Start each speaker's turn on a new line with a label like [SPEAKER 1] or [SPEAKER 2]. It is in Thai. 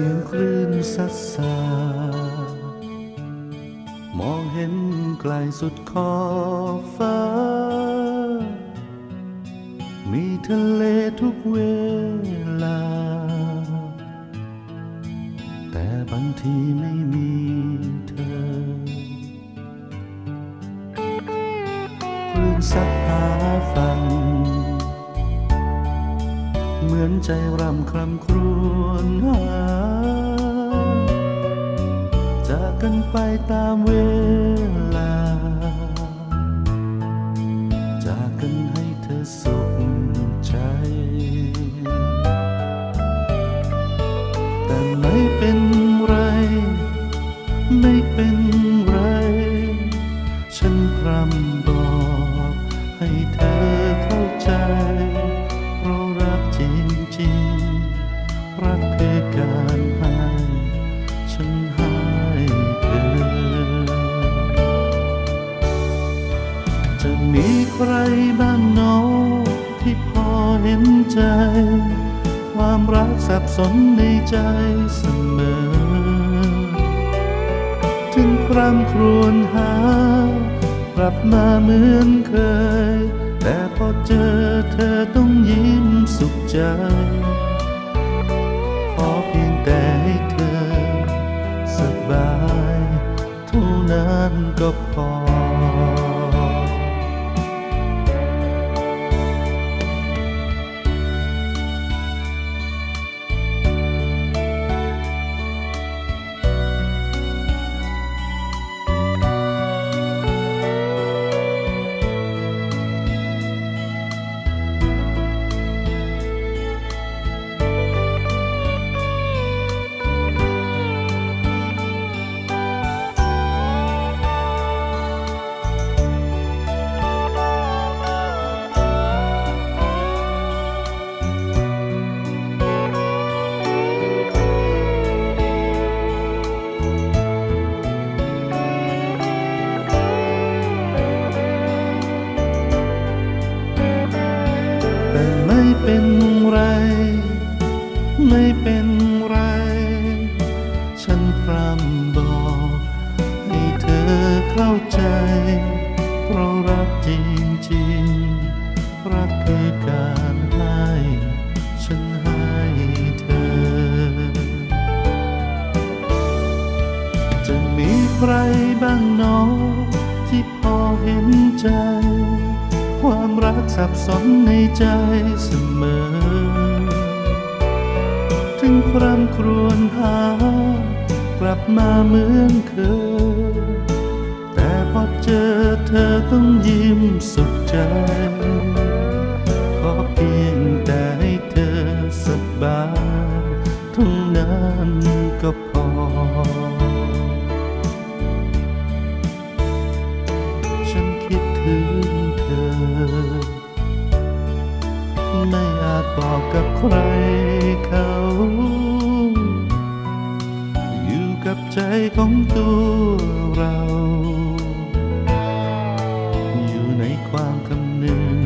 [SPEAKER 1] สียงคลื่นซัดสามองเห็นไกลสุดขอบฟ้า มีทะเลทุกเวลา แต่บางทีไม่มีเธอ คลื่นซัดหาฟัง เหมือนใจรำครำครวญหาจากกันไปตามเวลา จากกันให้เธอสุขใจ แต่ไม่เป็นไร ไม่เป็นไร ฉันพรำบอกให้เธอเข้าใจ จะมีใครบ้างเนอที่พอเห็นใจ ความรักสับสนในใจเสมอ ถึงครั้งครวญหา กลับมาเหมือนเคย แต่พอเจอเธอต้องยิ้มสุขใจ ขอเพียงแต่ให้เธอสบาย เท่านั้นก็พอ เพราะรักจริงๆรักคือการให้ฉันให้เธอ จะมีใครบ้างเนอที่พอเห็นใจ ความรักสับสนในใจเสมอ ถึงครำครวญหากลับมาเหมือนเคย พอเจอเธอต้องยิ้มสุขใจ ขอเพียงแต่ให้เธอสบายเท่านั้นก็พอ ฉันคิดถึงเธอ ไม่อาจบอกกับใครเขาอยู่กับใจของตัวเรา ความคำนึง